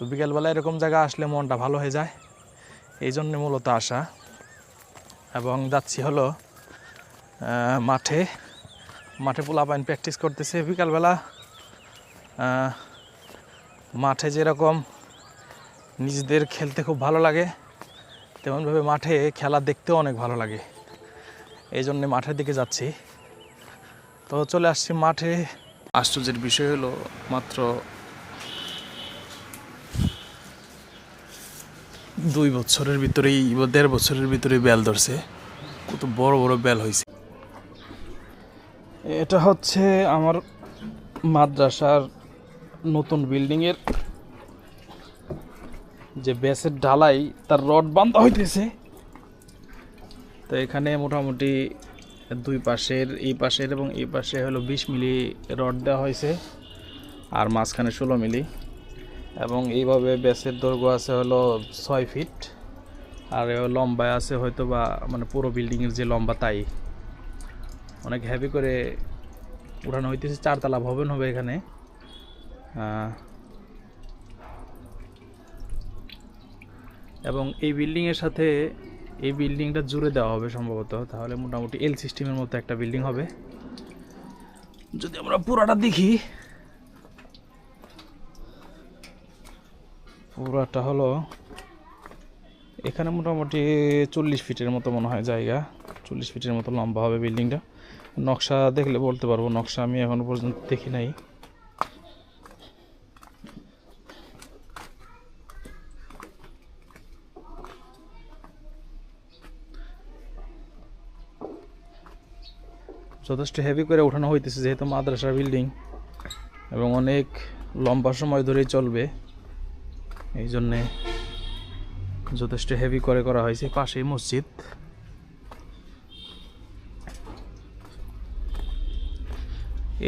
তো বিকেলবেলা এরকম জায়গা আসলে মনটা ভালো হয়ে যায়। এই জন্যে মূলত আসা। এবং যাচ্ছি হলো মাঠে। মাঠে পোলাপাইন প্র্যাকটিস করতেছে বিকালবেলা। মাঠে যেরকম নিজেদের খেলতে খুব ভালো লাগে, তেমনভাবে মাঠে খেলা দেখতেও অনেক ভালো লাগে। এই জন্যে মাঠের দিকে যাচ্ছি। তো চলে আসছি মাঠে। আশ্চর্যের বিষয় হলো, মাত্র দুই বছরের ভিতরেই, বা দেড় বছরের ভিতরে বেল ধরছে। কত বড় বড় বেল হয়েছে এটা হচ্ছে আমার মাদ্রাসার নতুন বিল্ডিংয়ের যে বেসের ঢালাই তার রড বান্ধা হইতেছে। তো এখানে মোটামুটি দুই পাশের, এই পাশের এবং এই পাশে হলো বিশ মিলি রড দেওয়া হয়েছে আর মাঝখানে ষোলো মিলি। এবং এইভাবে বেসের দৈর্ঘ্য আছে হলো ছয় ফিট, আর লম্বায় আছে হয়তো বা মানে পুরো বিল্ডিংয়ের যে লম্বা তাই। অনেক হ্যাভি করে উঠানো হইতেছে, চারতলা ভবন হবে এখানে। এবং এই বিল্ডিংয়ের সাথে এই বিল্ডিংটা জুড়ে দেওয়া হবে সম্ভবত, তাহলে মোটামুটি এল সিস্টেমের মতো একটা বিল্ডিং হবে। যদি আমরা পুরাটা দেখি পুরাটা হলো এখানে মোটামুটি চল্লিশ ফিটের মতো মনে হয় জায়গা। চল্লিশ ফিটের মতো লম্বা হবে বিল্ডিংটা। নকশা দেখলে বলতে পারব, নকশা আমি এখনও পর্যন্ত দেখি নাই। যথেষ্ট হেভি করে ওঠানো হইতেছে যেহেতু মাদ্রাসা বিল্ডিং এবং অনেক লম্বা সময় ধরেই চলবে। এই জন্যে যথেষ্ট হেভি করে করা হয়েছে পাশেই মসজিদ।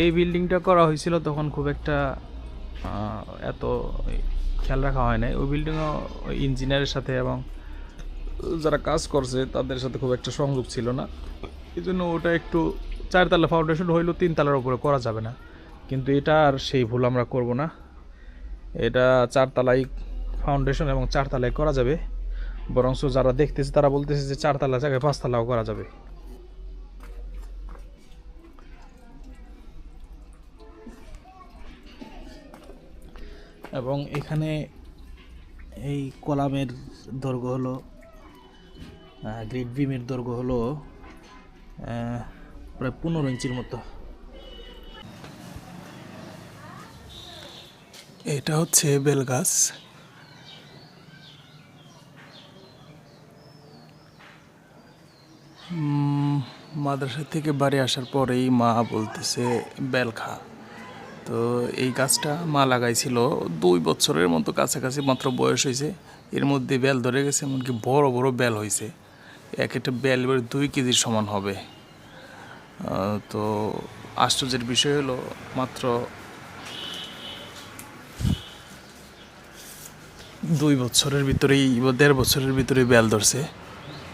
এই বিল্ডিংটা করা হয়েছিল তখন খুব একটা এত খেয়াল রাখা হয় নাই। ওই বিল্ডিংও ইঞ্জিনিয়ারের সাথে এবং যারা কাজ করছে তাদের সাথে খুব একটা সংযোগ ছিল না। এই জন্য ওটা একটু চারতলা ফাউন্ডেশন হইলেও তিনতলার উপরে করা যাবে না। কিন্তু এটা আর সেই ভুল আমরা করব না। এটা চারতলাই ফাউন্ডেশন এবং চারতলায় করা যাবে। বরং যারা দেখতেছে, তারা বলতেছে যে চারতলা জায়গায় পাঁচতলাও করা যাবে। এবং এখানে এই কলামের দৈর্ঘ্য হলো গ্রিড বিমের দৈর্ঘ্য হলো প্রায় পনেরো ইঞ্চির মতো। এটা হচ্ছে বেলগাছ মাদ্রাসা থেকে বাড়ি আসার পরেই মা বলতেছে বেল খা তো এই গাছটা মা লাগাইছিল দুই বছরের মতো কাছাকাছি, মাত্র বয়স হয়েছে এর মধ্যে বেল ধরে গেছে, এমনকি বড় বড় বেল হয়েছে এক একটা বেল এবার দুই কেজির সমান হবে। তো আশ্চর্যের বিষয় হলো, মাত্র দুই বছরের ভিতরেই বা দেড় বছরের ভিতরেই বেল ধরছে।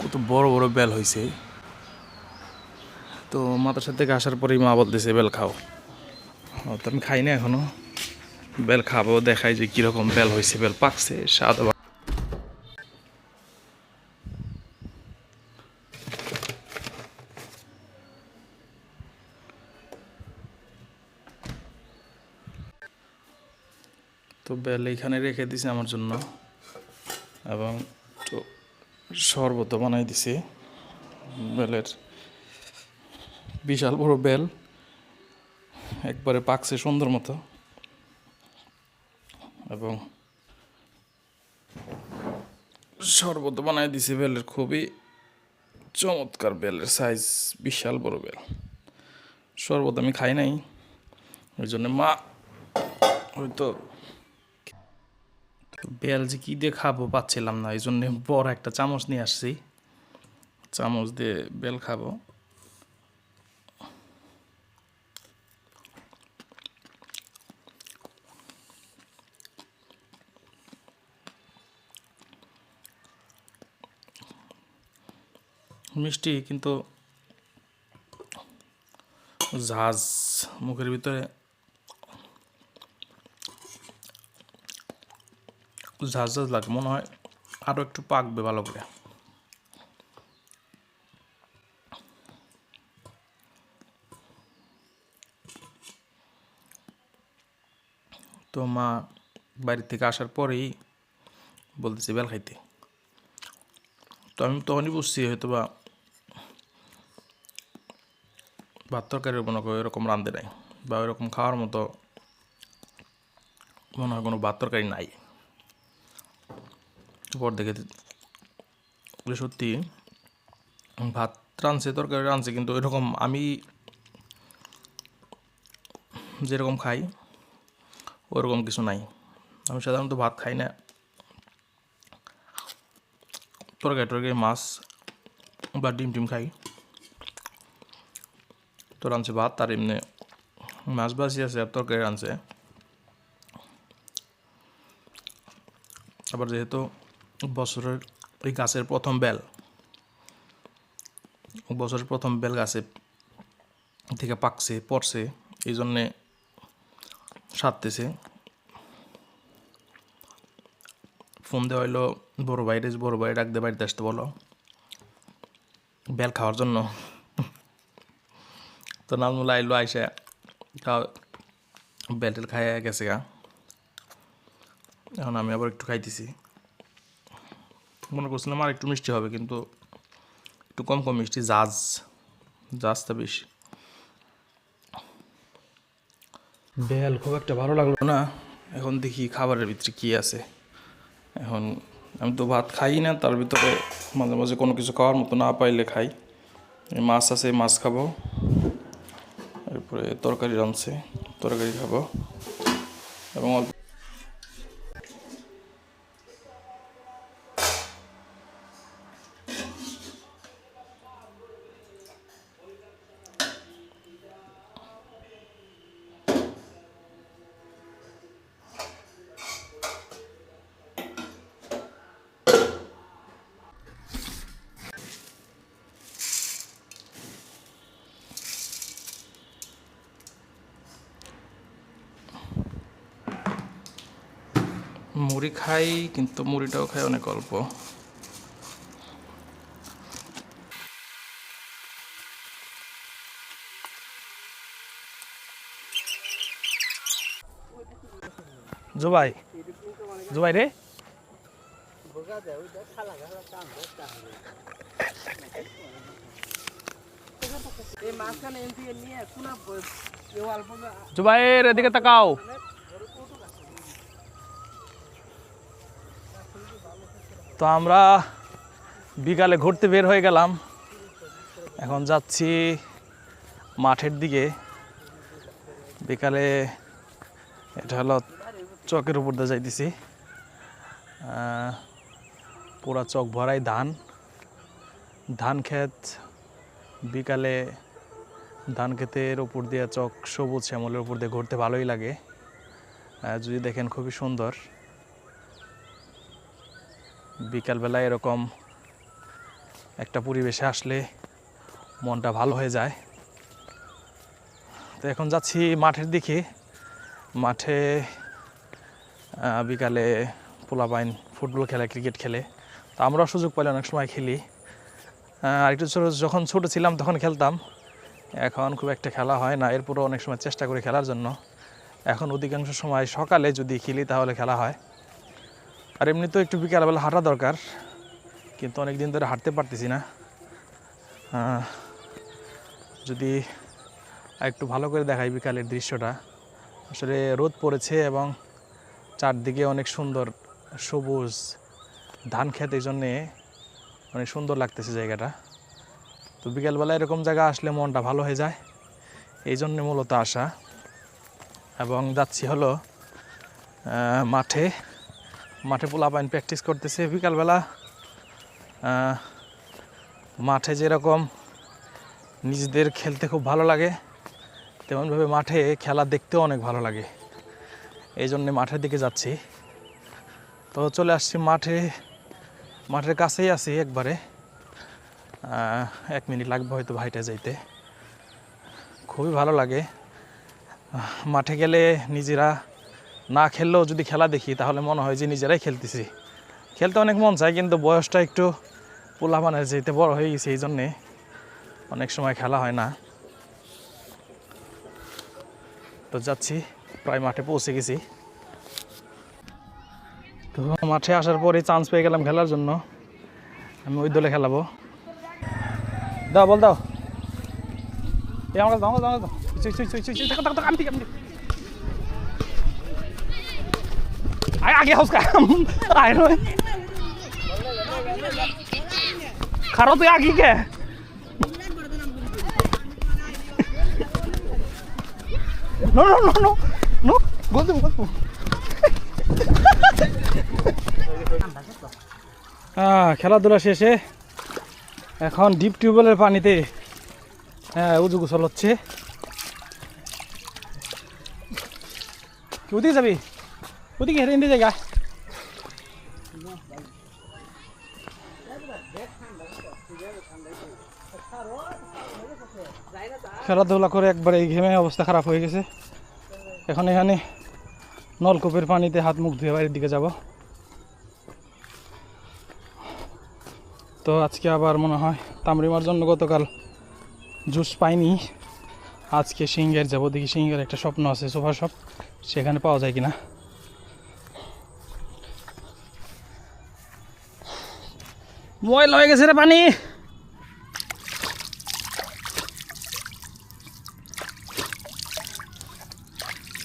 কত বড় বড় বেল হয়েছে তো মাতার থেকে আসার পরেই মা বলতেছে, বেল খাও। তো আমি খাই না এখনও। বেল খাব, দেখাই যে কীরকম বেল হয়েছে বেল পাকছে, স্বাদ তো বেল এইখানে রেখে দিছে আমার জন্য। এবং শরবত বানাই দিছে। বেলের বিশাল বড় বেল, একবারে পাকছে সুন্দর মতো। এবং শরবত বানাই দিছে বেলের খুবই চমৎকার বেলের সাইজ বিশাল বড় বেল। শরবত আমি খাই নাই, ওই জন্য মা হয়তো বেল যে কী দিয়ে খাব পাচ্ছিলাম না, এই জন্য বড় একটা চামচ নিয়ে আসছি। চামচ দিয়ে বেল খাব। মিষ্টি কিন্তু ঝাঁজ মুখের ভিতরে ঝাঁঝ ঝাঁঝ লাগে, মনে হয় আরও একটু পাকবে ভালো করে। তো মা বাড়ি থেকে আসার পরেই বলতেছে, বেল খাইতে। তো আমি তখনই বুঝছি হয়তো বা ভাত তরকারি মনে করো এরকম রান্ধে নাই বা এরকম খাওয়ার মতো মনে হয় কোনো ভাত তরকারি নাই। পর দেখে সত্যি ভাত রাঁধছে, তরকারি রাঁধছে, কিন্তু এরকম আমি যেরকম খাই, ওরকম কিছু নাই। আমি সাধারণত ভাত খাই না। তরকারি টরকারি, মাছ বা ডিম টিম খাই। তো রাঁধছে ভাত আর এমনি মাছ ভাজি আছে আর তরকারি রাঁধছে আবার যেহেতু বছরের এই গাছের প্রথম বেল, বছরের প্রথম বেল গাছে থেকে পাকছে, পড়ছে, এই জন্যে সারতেছে। ফোন দেওয়া হইল, বড় ভাইরে বড় ভাই, ডাক দিয়ে বাড়িতে আসতে বলো। বেল খাওয়ার জন্য। তো নাজমুল আইলো আইসা খাওয়া বেল টেল খাইয়া গেছে গা এখন আমি আবার একটু খাইতেছি। মনে করছিলাম আর একটু মিষ্টি হবে কিন্তু একটু কম কম মিষ্টি জাজ। জাজটা বেশি। বেল খুব একটা ভালো লাগল না। এখন দেখি খাবারের ভিতরে কি আছে। এখন আমি তো ভাত খাই না তার ভিতরে মাঝে মাঝে কোনো কিছু খাওয়ার মতো না পাইলে খাই। মাছ আছে মাছ খাব। তরকারি রাঁধছে তরকারি খাব। এবং অল্প মুড়ি খাই কিন্তু মুড়িটাও খাই অনেক অল্প। জুবাই জুবাই রে। জুবাইয়ের এদিকে তাকাও। তো আমরা বিকালে ঘুরতে বের হয়ে গেলাম। এখন যাচ্ছি মাঠের দিকে। বিকালে এটা হলো চকের উপর দিয়ে যাইতেছি। পুরা চক ভরাই ধান। ধান ক্ষেত, বিকালে ধান ক্ষেতের উপর দিয়ে চক সবুজ শ্যামলের উপর দিয়ে ঘুরতে ভালোই লাগে। যদি দেখেন খুবই সুন্দর। বিকালবেলা এরকম একটা পরিবেশে আসলে মনটা ভালো হয়ে যায়। তো এখন যাচ্ছি মাঠের দিকে। মাঠে বিকালে পোলাপাইন ফুটবল খেলে, ক্রিকেট খেলে। তো আমরাও সুযোগ পাইলে অনেক সময় খেলি। আর একটু ছোটো, যখন ছোটো ছিলাম তখন খেলতাম। এখন খুব একটা খেলা হয় না। এরপরও অনেক সময় চেষ্টা করি খেলার জন্য। এখন অধিকাংশ সময় সকালে যদি খেলি তাহলে খেলা হয়। আর এমনি তো একটু বিকালবেলা হাঁটা দরকার, কিন্তু অনেক দিন ধরে হাঁটতে পারতেছি না। যদি একটু ভালো করে দেখাই বিকালের দৃশ্যটা। আসলে রোদ পড়েছে এবং চারদিকে অনেক সুন্দর সবুজ ধান খেত এই জন্যে অনেক সুন্দর লাগতেছে জায়গাটা। তো বিকালবেলা এরকম জায়গা আসলে মনটা ভালো হয়ে যায়, এই জন্যে মূলত আসা। এবং যাচ্ছি হলো মাঠে মাঠে পোলাপাইন প্র্যাকটিস করতেছে বিকালবেলা। মাঠে যেরকম নিজেদের খেলতে খুব ভালো লাগে, তেমনভাবে মাঠে খেলা দেখতেও অনেক ভালো লাগে। এই জন্যে মাঠের দিকে যাচ্ছি। তো চলে আসছি মাঠে, মাঠের কাছেই আছি একবারে। এক মিনিট লাগবে হয়তো ভাইটা যাইতে। খুবই ভালো লাগে। মাঠে গেলে নিজেরা না খেললেও যদি খেলা দেখি তাহলে মনে হয় যে নিজেরাই খেলতেছি খেলতে অনেক মন চায় কিন্তু বয়সটা একটু পোলাপানের যেতে বড় হয়ে গেছে এই জন্যে অনেক সময় খেলা হয় না তো যাচ্ছি প্রায় মাঠে পৌঁছে গেছি তো মাঠে আসার পরে চান্স পেয়ে গেলাম খেলার জন্য আমি ওই দলে খেলাবো দাও বল দাও আমার দাও কাছে দাও চুই চুই চুই চুই চুই থাকো থাকো থাকো, আমি ঠিক আমি ঠিক। আগে খারো তুই আগে কে? হ্যাঁ খেলাধুলা শেষে এখন ডিপ টিউবওয়েলের পানিতে হ্যাঁ উজু গোসল হচ্ছে। কি ওদিকে যাবি? ওদিকে হেঁটে হেঁটে জায়গা খেলাধুলা করে একবারে এই ঘেমে অবস্থা খারাপ হয়ে গেছে। এখন এখানে নলকূপের পানিতে হাত মুখ ধুয়ে বাড়ির দিকে যাব। তো আজকে আবার মনে হয় তামরিমার জন্য গতকাল জুস পাইনি। আজকে সিঙ্গের যাব দেখি সিঙ্গের একটা স্বপ্ন আছে সোফা শপ সেখানে পাওয়া যায় কিনা? ময়লা হয়ে গেছে রে পানি।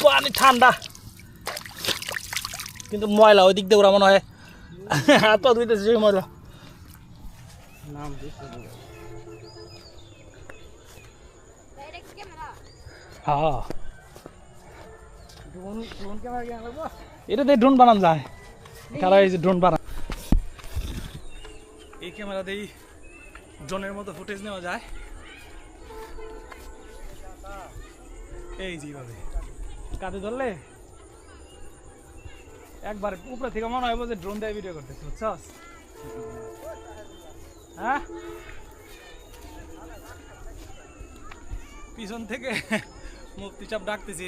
পানি ঠান্ডা। কিন্তু ময়লা ওই দিক দিয়ে ওরা মনে হয় হাত পা ধুইতেছে সেই ময়লা. হ্যাঁ এটা দিয়ে ড্রোন বানানো যায়। এই যে ড্রোন বানান এই ক্যামেরা দিয়েই ড্রোনের মতো ফুটেজ নেওয়া যায়। এই যেভাবে কাঁধে ধরলে একবার উপরে থেকে মনে হয় যে ড্রোন দিয়ে ভিডিও করতেছি, বুঝছস? হ্যাঁ? পিছন থেকে মুক্তি চাপ ডাকতেছি।